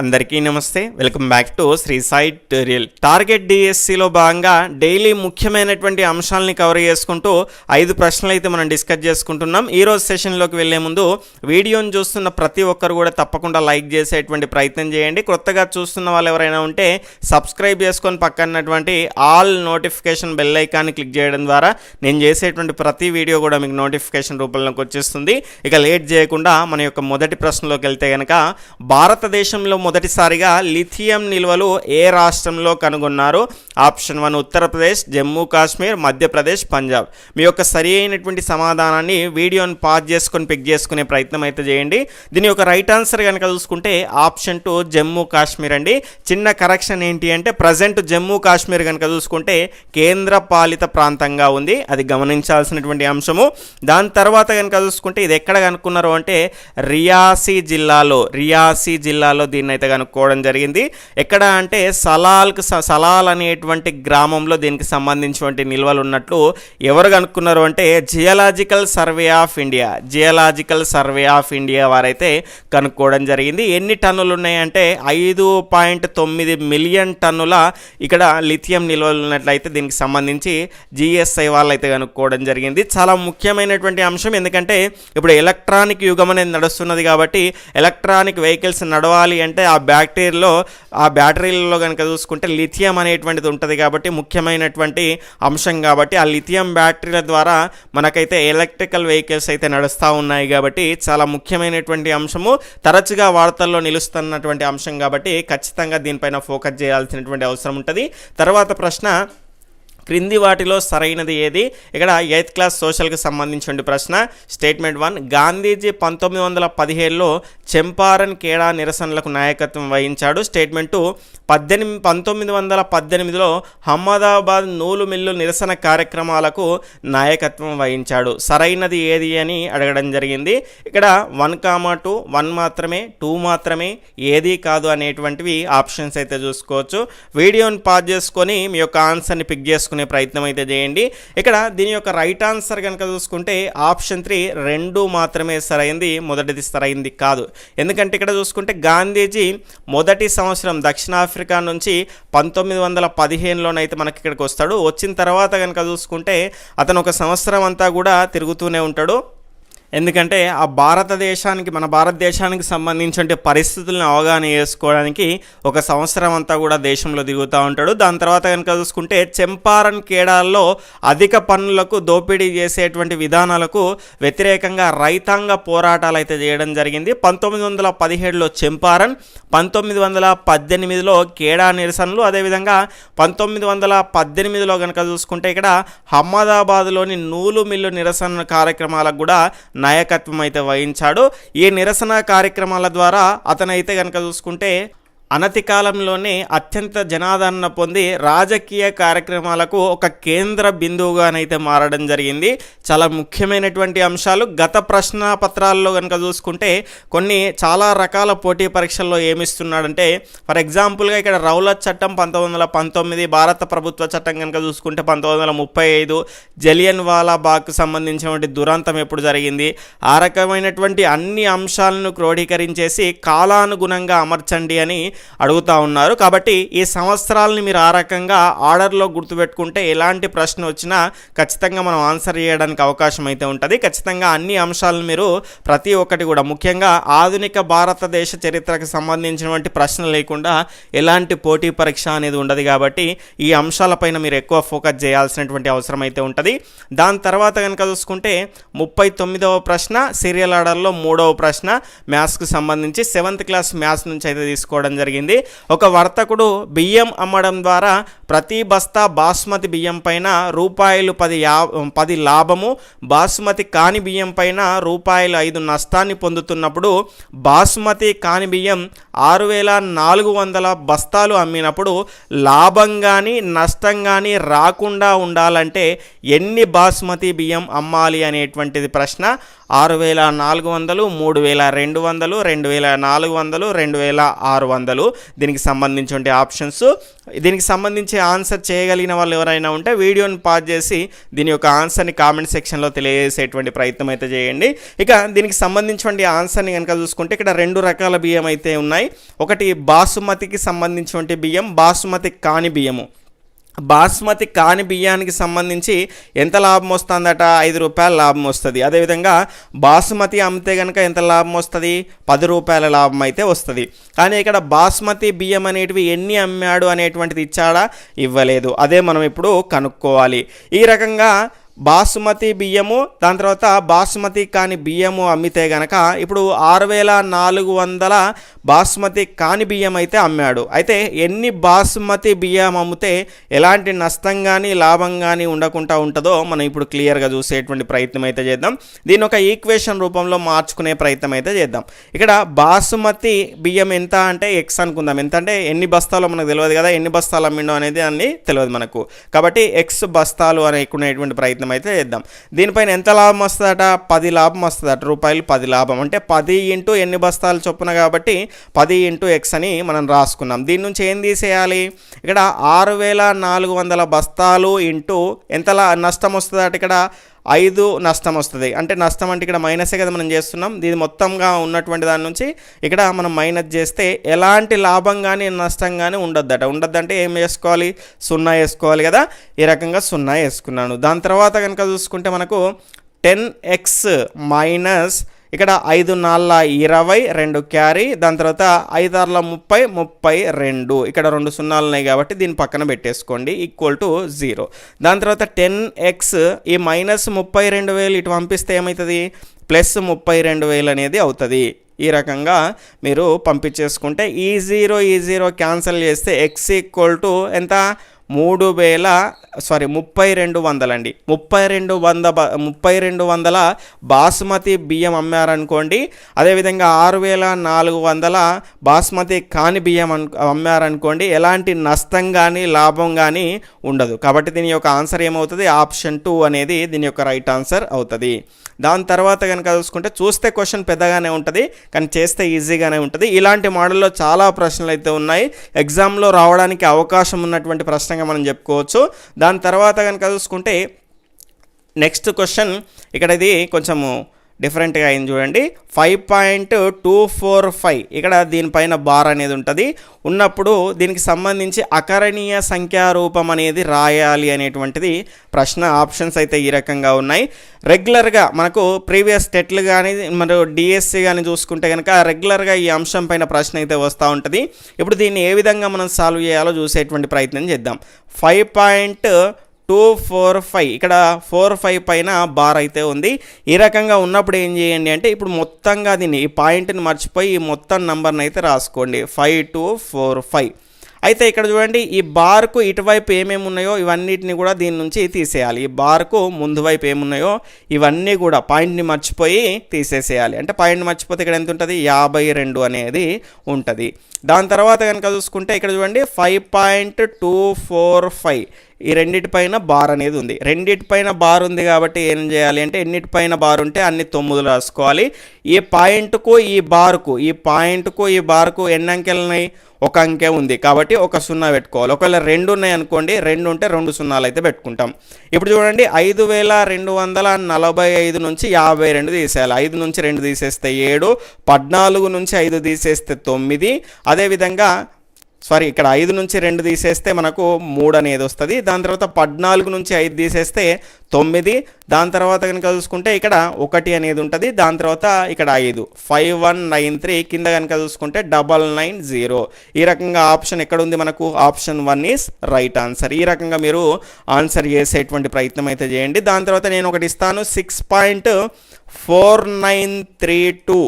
అందరికీ నమస్తే. Welcome back to Sri Sai tutorial target డిఎస్సిలో భాగంగా డైలీ ముఖ్యమైనటువంటి అంశాలని కవర్ చేసుకుంటూ ఐదు ప్రశ్నలు అయితే మనం డిస్కస్ చేసుకుంటున్నాం. ఈరోజు సెషన్లోకి వెళ్ళే ముందు వీడియోని చూస్తున్న ప్రతి ఒక్కరు కూడా తప్పకుండా లైక్ చేసేటువంటి ప్రయత్నం చేయండి. కొత్తగా చూస్తున్న వాళ్ళు ఎవరైనా ఉంటే సబ్స్క్రైబ్ చేసుకొని పక్కనటువంటి ఆల్ నోటిఫికేషన్ బెల్ ఐకాన్ని క్లిక్ చేయడం ద్వారా నేను చేసేటువంటి ప్రతి వీడియో కూడా మీకు నోటిఫికేషన్ రూపంలోకి వచ్చేస్తుంది. ఇక లేట్ చేయకుండా మన యొక్క మొదటి ప్రశ్నలోకి వెళ్తే కనుక భారతదేశంలో మొదటిసారిగా లిథియం నిల్వలు ఏ రాష్ట్రంలో కనుగొన్నారు? Option one Uttar Pradesh Jammu Kashmir Madhya Pradesh Punjab. మీ యొక్క సరి అయినటువంటి సమాధానాన్ని వీడియోని పాజ్ చేసుకొని పిక్ చేసుకునే ప్రయత్నం అయితే చేయండి. దీని యొక్క రైట్ ఆన్సర్ కనుక చూసుకుంటే ఆప్షన్ టూ జమ్మూ కాశ్మీర్ అండి. చిన్న కరెక్షన్ ఏంటి అంటే ప్రజెంట్ జమ్మూ కాశ్మీర్ కనుక చూసుకుంటే కేంద్ర పాలిత ప్రాంతంగా ఉంది. అది గమనించాల్సినటువంటి అంశము. దాని తర్వాత కనుక చూసుకుంటే ఇది ఎక్కడ కనుక్కున్నారు అంటే రియాసీ జిల్లాలో రియాసీ జిల్లాలో దీన్ని అయితే కనుక్కోవడం జరిగింది. ఎక్కడ అంటే సలాల్కి సలాల్ అనేటువంటి గ్రామంలో దీనికి సంబంధించినటువంటి నిల్వలు ఉన్నట్లు ఎవరు కనుక్కున్నారు అంటే geological survey of India geological survey of India వారైతే కనుక్కోవడం జరిగింది. ఎన్ని టన్నులు ఉన్నాయంటే ఐదు పాయింట్ తొమ్మిది మిలియన్ టన్నుల ఇక్కడ లిథియం నిల్వలు ఉన్నట్లయితే దీనికి సంబంధించి జిఎస్ఐ వాళ్ళు అయితే కనుక్కోవడం జరిగింది. చాలా ముఖ్యమైనటువంటి అంశం ఎందుకంటే ఇప్పుడు ఎలక్ట్రానిక్ యుగం అనేది నడుస్తున్నది కాబట్టి ఎలక్ట్రానిక్ వెహికల్స్ నడవాలి అంటే ఆ బ్యాక్టీరియాలో ఆ బ్యాటరీలలో కనుక చూసుకుంటే లిథియం అనేటువంటిది ఉంటుంది కాబట్టి ముఖ్యమైనటువంటి అంశం కాబట్టి ఆ లిథియం బ్యాటరీల ద్వారా మనకైతే ఎలక్ట్రికల్ వెహికల్స్ అయితే నడుస్తూ ఉన్నాయి కాబట్టి చాలా ముఖ్యమైనటువంటి అంశము. తరచుగా వార్తల్లో నిలుస్తున్నటువంటి అంశం కాబట్టి ఖచ్చితంగా దీనిపైన ఫోకస్ చేయాల్సినటువంటి అవసరం ఉంటుంది. తర్వాత ప్రశ్న క్రింది వాటిలో సరైనది ఏది? ఇక్కడ ఎయిత్ క్లాస్ సోషల్కి సంబంధించిన ప్రశ్న. స్టేట్మెంట్ వన్ గాంధీజీ పంతొమ్మిది వందల పదిహేడులో చెంపారన్ కేడా నిరసనలకు నాయకత్వం వహించాడు. స్టేట్మెంట్ టూ పద్దెనిమిది పంతొమ్మిది వందల పద్దెనిమిదిలో అహ్మదాబాద్ నూలు మిల్లు నిరసన కార్యక్రమాలకు నాయకత్వం వహించాడు. సరైనది ఏది అని అడగడం జరిగింది. ఇక్కడ వన్ కామా టూ వన్ మాత్రమే టూ మాత్రమే ఏది కాదు అనేటువంటివి ఆప్షన్స్ అయితే చూసుకోవచ్చు. వీడియోని పాజ్ చేసుకొని మీ యొక్క ఆన్సర్ని పిక్ చేసుకుని ప్రయత్నం అయితే చేయండి. ఇక్కడ దీని యొక్క రైట్ ఆన్సర్ కనుక చూసుకుంటే ఆప్షన్ త్రీ రెండు మాత్రమే సరైంది మొదటిది సరైంది కాదు. ఎందుకంటే ఇక్కడ చూసుకుంటే గాంధీజీ మొదటి సంవత్సరం దక్షిణాఫ్రికా నుంచి పంతొమ్మిది వందల పదిహేనులోనైతే మనకి ఇక్కడికి వస్తాడు. వచ్చిన తర్వాత కనుక చూసుకుంటే అతను ఒక సంవత్సరం అంతా కూడా తిరుగుతూనే ఉంటాడు. ఎందుకంటే ఆ భారతదేశానికి మన భారతదేశానికి సంబంధించిన పరిస్థితులను అవగాహన చేసుకోవడానికి ఒక సంవత్సరం అంతా కూడా దేశంలో దిగుతూ ఉంటాడు. దాని తర్వాత కనుక చూసుకుంటే చెంపారన్ కేడాల్లో అధిక పన్నులకు దోపిడీ చేసేటువంటి విధానాలకు వ్యతిరేకంగా రైతాంగ పోరాటాలు అయితే చేయడం జరిగింది. పంతొమ్మిది వందల పదిహేడులో చెంపారన్ పంతొమ్మిది వందల పద్దెనిమిదిలో కేడా నిరసనలు అదేవిధంగా పంతొమ్మిది వందల పద్దెనిమిదిలో కనుక చూసుకుంటే ఇక్కడ అహ్మదాబాద్లోని నూలు మిల్లు నిరసన కార్యక్రమాలకు కూడా నాయకత్వం అయితే వహించాడు. ఈ నిరసన కార్యక్రమాల ద్వారా అతనైతే కనుక చూసుకుంటే అనతి కాలంలోనే అత్యంత జనాదరణ పొంది రాజకీయ కార్యక్రమాలకు ఒక కేంద్ర బిందువుగానైతే మారడం జరిగింది. చాలా ముఖ్యమైనటువంటి అంశాలు. గత ప్రశ్న పత్రాల్లో కనుక చూసుకుంటే కొన్ని చాలా రకాల పోటీ పరీక్షల్లో ఏమిస్తున్నాడంటే ఫర్ ఎగ్జాంపుల్గా ఇక్కడ రౌలత్ చట్టం పంతొమ్మిది వందల పంతొమ్మిది భారత ప్రభుత్వ చట్టం కనుక చూసుకుంటే పంతొమ్మిది వందల ముప్పై ఐదు జలియన్ వాలా బాగ్కు సంబంధించినటువంటి దురంతం ఎప్పుడు జరిగింది? ఆ రకమైనటువంటి అన్ని అంశాలను క్రోడీకరించేసి కాలానుగుణంగా అమర్చండి అని అడుగుతా ఉన్నారు. కాబట్టి ఈ సంవత్సరాలని మీరు ఆ రకంగా ఆర్డర్లో గుర్తుపెట్టుకుంటే ఎలాంటి ప్రశ్న వచ్చినా ఖచ్చితంగా మనం ఆన్సర్ చేయడానికి అవకాశం అయితే ఉంటుంది. ఖచ్చితంగా అన్ని అంశాలను మీరు ప్రతి ఒక్కటి కూడా ముఖ్యంగా ఆధునిక భారతదేశ చరిత్రకు సంబంధించినటువంటి ప్రశ్న లేకుండా ఎలాంటి పోటీ పరీక్ష అనేది ఉండదు కాబట్టి ఈ అంశాలపైన మీరు ఎక్కువ ఫోకస్ చేయాల్సినటువంటి అవసరం అయితే ఉంటుంది. దాని తర్వాత కనుక చూసుకుంటే ముప్పై తొమ్మిదవ ప్రశ్న సీరియల్ ఆర్డర్లో మూడవ ప్రశ్న మ్యాథ్స్కు సంబంధించి సెవెంత్ క్లాస్ మ్యాథ్స్ నుంచి అయితే తీసుకోవడం జరిగింది. జరిగింది. ఒక వర్తకుడు బియ్యం అమ్మడం ద్వారా ప్రతి బస్తా బాస్మతి బియ్యం పైన రూపాయలు పది యా పది లాభము బాస్మతి కాని బియ్యం పైన రూపాయలు ఐదు నష్టాన్ని పొందుతున్నప్పుడు బాస్మతి కాని బియ్యం ఆరు వేల నాలుగు వందల బస్తాలు అమ్మినప్పుడు లాభం కానీ నష్టం కానీ రాకుండా ఉండాలంటే ఎన్ని బాస్మతి బియ్యం అమ్మాలి అనేటువంటిది ప్రశ్న. ఆరు వేల నాలుగు వందలు మూడు వేల రెండు వందలు రెండు వేల నాలుగు వందలు రెండు వేల ఆరు వందలు. దీనికి సంబంధించిన ఆప్షన్స్. దీనికి సంబంధించి ఆన్సర్ చేయగలిగిన వాళ్ళు ఎవరైనా ఉంటే వీడియోని పాజ్ చేసి దీని యొక్క ఆన్సర్ని కామెంట్ సెక్షన్లో తెలియజేసేటువంటి ప్రయత్నం అయితే చేయండి. ఇక దీనికి సంబంధించిన ఆన్సర్ని కనుక చూసుకుంటే ఇక్కడ రెండు రకాల బియ్యం అయితే ఉన్నాయి. ఒకటి బాసుమతికి సంబంధించినటువంటి బియ్యం బాసుమతి కాని బియ్యము. బాస్మతి కాని బియ్యానికి సంబంధించి ఎంత లాభం వస్తుందట? ఐదు రూపాయల లాభం వస్తుంది. అదేవిధంగా బాస్మతి అమ్మితే కనుక ఎంత లాభం వస్తుంది? పది రూపాయల లాభం అయితే వస్తుంది. కానీ ఇక్కడ బాస్మతి బియ్యం అనేటివి ఎన్ని అమ్మాడు అనేటువంటిది ఇచ్చాడా? ఇవ్వలేదు. అదే మనం ఇప్పుడు కనుక్కోవాలి. ఈ రకంగా బాసుమతి బియ్యము దాని తర్వాత బాసుమతి కాని బియ్యము అమ్మితే గనక ఇప్పుడు ఆరు వేల నాలుగు వందల బాసుమతి కాని బియ్యం అయితే అమ్మాడు. అయితే ఎన్ని బాసుమతి బియ్యం అమ్మితే ఎలాంటి నష్టం కానీ లాభం కానీ ఉండకుండా ఉంటుందో మనం ఇప్పుడు క్లియర్గా చూసేటువంటి ప్రయత్నం అయితే చేద్దాం. దీని ఒక ఈక్వేషన్ రూపంలో మార్చుకునే ప్రయత్నం అయితే చేద్దాం. ఇక్కడ బాసుమతి బియ్యం ఎంత అంటే ఎక్స్ అనుకుందాం. ఎంత అంటే ఎన్ని బస్తాలో మనకు తెలియదు కదా ఎన్ని బస్తాలు అమ్మిండో అనేది అన్ని తెలియదు మనకు. కాబట్టి ఎక్స్ బస్తాలు అనేకునేటువంటి ప్రయత్నం అయితే చేద్దాం. దీనిపైన ఎంత లాభం వస్తుందట? పది లాభం వస్తుందట. రూపాయలు పది లాభం. అంటే పది ఇంటూ ఎన్ని బస్తాలు చొప్పున కాబట్టి పది ఇంటూ ఎక్స్ అని మనం రాసుకున్నాం. దీని నుంచి ఏం తీసేయాలి? ఇక్కడ ఆరు వేల నాలుగు వందల బస్తాలు ఇంటూ ఎంత నష్టం వస్తుందట ఇక్కడ? ఐదు నష్టం వస్తుంది. అంటే నష్టం అంటే ఇక్కడ మైనసే కదా మనం చేస్తున్నాం. దీని మొత్తంగా ఉన్నటువంటి దాని నుంచి ఇక్కడ మనం మైనస్ చేస్తే ఎలాంటి లాభం కానీ నష్టం కానీ ఉండొద్దట. ఉండొద్దంటే ఏం వేసుకోవాలి సున్నా వేసుకోవాలి కదా. ఈ రకంగా సున్నా వేసుకున్నాను. దాని తర్వాత కనుక చూసుకుంటే మనకు టెన్ ఎక్స్ మైనస్ ఇక్కడ ఐదు నాళ్ళ ఇరవై రెండు క్యారీ దాని తర్వాత ఐదు ఆరుల ముప్పై ముప్పై రెండు. ఇక్కడ రెండు సున్నాలు ఉన్నాయి కాబట్టి దీని పక్కన పెట్టేసుకోండి ఈక్వల్ టు జీరో దాని తర్వాత టెన్ ఎక్స్ ఈ మైనస్ ముప్పై రెండు వేలు ఇటు పంపిస్తే ఏమవుతుంది ప్లస్ ముప్పై రెండు వేలు అనేది అవుతుంది. ఈ రకంగా మీరు పంపించేసుకుంటే ఈ జీరో ఈ జీరో క్యాన్సిల్ చేస్తే ఎక్స్ ఈక్వల్ టు ఎంత? మూడు వేల సారీ ముప్పై రెండు వందలండి. ముప్పై రెండు వంద ముప్పై రెండు వందల బాస్మతి బియ్యం అమ్మారనుకోండి. అదేవిధంగా ఆరు వేల నాలుగు వందల బాస్మతి కాని బియ్యం అను అమ్మారనుకోండి. ఎలాంటి నష్టం కానీ లాభం కానీ ఉండదు. కాబట్టి దీని యొక్క ఆన్సర్ ఏమవుతుంది? ఆప్షన్ టూ అనేది దీని యొక్క రైట్ ఆన్సర్ అవుతుంది. దాని తర్వాత కనుక చూసుకుంటే చూస్తే క్వశ్చన్ పెద్దగానే ఉంటుంది కానీ చేస్తే ఈజీగానే ఉంటుంది. ఇలాంటి మోడల్లో చాలా ప్రశ్నలు అయితే ఉన్నాయి. ఎగ్జామ్లో రావడానికి అవకాశం ఉన్నటువంటి ప్రశ్న ప్రశ్నగా మనం చెప్పుకోవచ్చు. దాని తర్వాత కనుక చూసుకుంటే నెక్స్ట్ క్వశ్చన్ ఇక్కడ ఇది కొంచెము డిఫరెంట్గా అయింది చూడండి. Five point two four five ఇక్కడ దీనిపైన బార్ అనేది ఉంటుంది. ఉన్నప్పుడు దీనికి సంబంధించి అకరణీయ సంఖ్యారూపం అనేది రాయాలి అనేటువంటిది ప్రశ్న ఆప్షన్స్ అయితే ఈ రకంగా ఉన్నాయి. రెగ్యులర్గా మనకు ప్రీవియస్ టెట్లు కానీ మరియు డిఎస్సి కానీ చూసుకుంటే కనుక రెగ్యులర్గా ఈ అంశం పైన ప్రశ్న అయితే వస్తూ ఉంటుంది. ఇప్పుడు దీన్ని ఏ విధంగా మనం సాల్వ్ చేయాలో చూసేటువంటి ప్రయత్నం చేద్దాం. Five point two four five. ఇక్కడ ఫోర్ ఫైవ్ పైన బార్ అయితే ఉంది. ఈ రకంగా ఉన్నప్పుడు ఏం చేయండి అంటే ఇప్పుడు మొత్తంగా దీన్ని ఈ పాయింట్ని మర్చిపోయి ఈ మొత్తం నంబర్ని అయితే రాసుకోండి. Five two four five. అయితే ఇక్కడ చూడండి ఈ బార్కు ఇటువైపు ఏమేమి ఉన్నాయో ఇవన్నిటిని కూడా దీని నుంచి తీసేయాలి. ఈ బార్కు ముందు వైపు ఏమున్నాయో ఇవన్నీ కూడా పాయింట్ని మర్చిపోయి తీసేసేయాలి. అంటే పాయింట్ మర్చిపోతే ఇక్కడ ఎంత ఉంటుంది? యాభై రెండు అనేది ఉంటుంది. దాని తర్వాత కనుక చూసుకుంటే ఇక్కడ చూడండి five point two four five. ఈ రెండిటిపైన బార్ అనేది ఉంది. రెండిటిపైన బార్ ఉంది కాబట్టి ఏం చేయాలి అంటే ఎన్నిటిపైన బార్ ఉంటే అన్ని తొమ్మిదిలు రాసుకోవాలి. ఈ పాయింట్కు ఈ బార్కు ఈ పాయింట్కు ఈ బార్కు ఎన్ని అంకెలు ఉన్నాయి? ఒక అంకె ఉంది కాబట్టి ఒక సున్నా పెట్టుకోవాలి. ఒకవేళ రెండు ఉన్నాయి అనుకోండి రెండు ఉంటే రెండు సున్నాలు అయితే పెట్టుకుంటాం. ఇప్పుడు చూడండి ఐదు వేల రెండు వందల నలభై ఐదు నుంచి యాభై రెండు తీసేయాలి. ఐదు నుంచి రెండు తీసేస్తే ఏడు పద్నాలుగు నుంచి ఐదు తీసేస్తే తొమ్మిది. అదేవిధంగా సారీ ఇక్కడ ఐదు నుంచి రెండు తీసేస్తే మనకు మూడు అనేది వస్తుంది. దాని తర్వాత పద్నాలుగు నుంచి ఐదు తీసేస్తే తొమ్మిది. దాని తర్వాత కనుక చూసుకుంటే ఇక్కడ ఒకటి అనేది ఉంటుంది. దాని తర్వాత ఇక్కడ ఐదు. ఫైవ్ వన్ నైన్ త్రీ కింద కనుక చూసుకుంటే డబల్ నైన్ జీరో. ఈ రకంగా ఆప్షన్ ఎక్కడ ఉంది మనకు? Option one is right answer. ఈ రకంగా మీరు ఆన్సర్ చేసేటువంటి ప్రయత్నం అయితే చేయండి. దాని తర్వాత నేను ఒకటి ఇస్తాను. Six point four nine three two.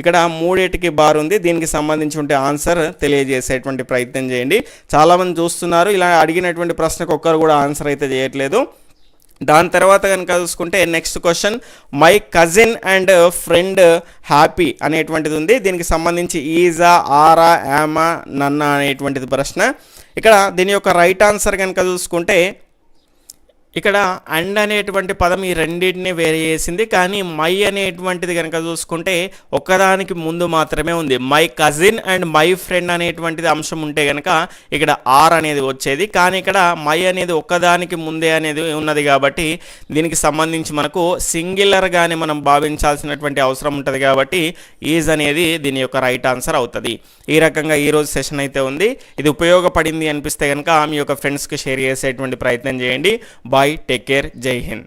ఇక్కడ మూడేటికి బార్ ఉంది. దీనికి సంబంధించి ఉంటే ఆన్సర్ తెలియజేసేటువంటి ప్రయత్నం చేయండి. చాలామంది చూస్తున్నారు. ఇలా అడిగినటువంటి ప్రశ్నకు ఒక్కరు కూడా ఆన్సర్ అయితే చేయట్లేదు. దాని తర్వాత కనుక చూసుకుంటే next question my cousin and friend happy అనేటువంటిది ఉంది. దీనికి సంబంధించి ఈజా ఆరా యామా నన్న అనేటువంటిది ప్రశ్న. ఇక్కడ దీని యొక్క రైట్ ఆన్సర్ కనుక చూసుకుంటే ఇక్కడ అండ్ అనేటువంటి పదం ఈ రెండింటిని వేరే చేసింది కానీ మై అనేటువంటిది కనుక చూసుకుంటే ఒక్కదానికి ముందు మాత్రమే ఉంది. My cousin and my friend అనేటువంటిది అంశం ఉంటే కనుక ఇక్కడ ఆర్ అనేది వచ్చేది. కానీ ఇక్కడ మై అనేది ఒక్కదానికి ముందే అనేది ఉన్నది కాబట్టి దీనికి సంబంధించి మనకు సింగిలర్గానే మనం భావించాల్సినటువంటి అవసరం ఉంటుంది కాబట్టి ఈజ్ అనేది దీని యొక్క రైట్ ఆన్సర్ అవుతుంది. ఈ రకంగా ఈరోజు సెషన్ అయితే ఉంది. ఇది ఉపయోగపడింది అనిపిస్తే కనుక మీ యొక్క ఫ్రెండ్స్కి షేర్ చేసేటువంటి ప్రయత్నం చేయండి. बाय टेक केयर जय हिंद